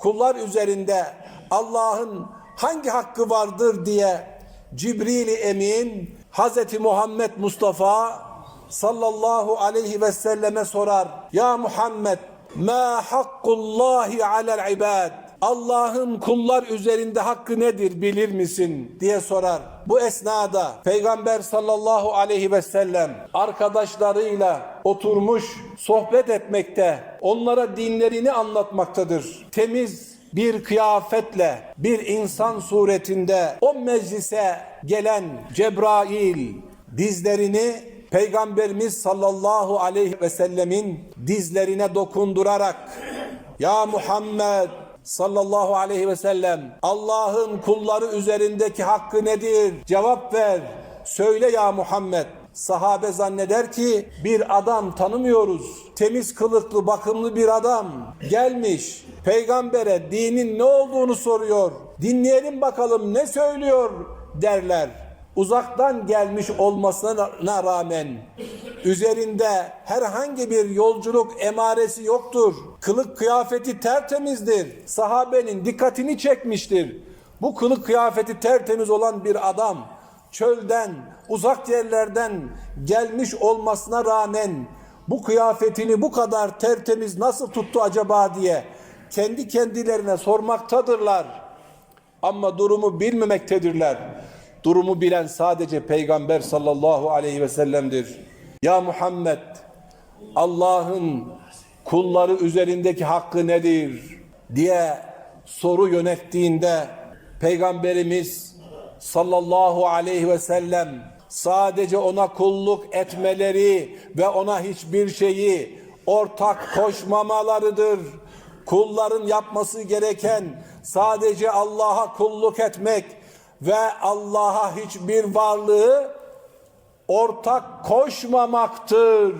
kullar üzerinde Allah'ın hangi hakkı vardır diye Cibril-i Emin Hazreti Muhammed Mustafa sallallahu aleyhi ve selleme sorar. Ya Muhammed ma hakkullahi alel ibad Allah'ın kullar üzerinde hakkı nedir bilir misin diye sorar. Bu esnada Peygamber sallallahu aleyhi ve sellem arkadaşlarıyla oturmuş sohbet etmekte, onlara dinlerini anlatmaktadır. Temiz bir kıyafetle bir insan suretinde o meclise gelen Cebrail dizlerini Peygamberimiz sallallahu aleyhi ve sellemin dizlerine dokundurarak ya Muhammed sallallahu aleyhi ve sellem Allah'ın kulları üzerindeki hakkı nedir? Cevap ver. Söyle ya Muhammed. Sahabe zanneder ki bir adam tanımıyoruz. Temiz kılıklı, bakımlı bir adam gelmiş. Peygambere dinin ne olduğunu soruyor. Dinleyelim bakalım ne söylüyor derler. Uzaktan gelmiş olmasına rağmen üzerinde herhangi bir yolculuk emaresi yoktur. Kılık kıyafeti tertemizdir. Sahabenin dikkatini çekmiştir. Bu kılık kıyafeti tertemiz olan bir adam çölden, uzak yerlerden gelmiş olmasına rağmen bu kıyafetini bu kadar tertemiz nasıl tuttu acaba diye kendi kendilerine sormaktadırlar. Ama durumu bilmemektedirler. Durumu bilen sadece Peygamber sallallahu aleyhi ve sellem'dir. Ya Muhammed Allah'ın kulları üzerindeki hakkı nedir diye soru yönettiğinde Peygamberimiz sallallahu aleyhi ve sellem sadece ona kulluk etmeleri ve ona hiçbir şeyi ortak koşmamalarıdır. Kulların yapması gereken sadece Allah'a kulluk etmek ve Allah'a hiçbir varlığı ortak koşmamaktır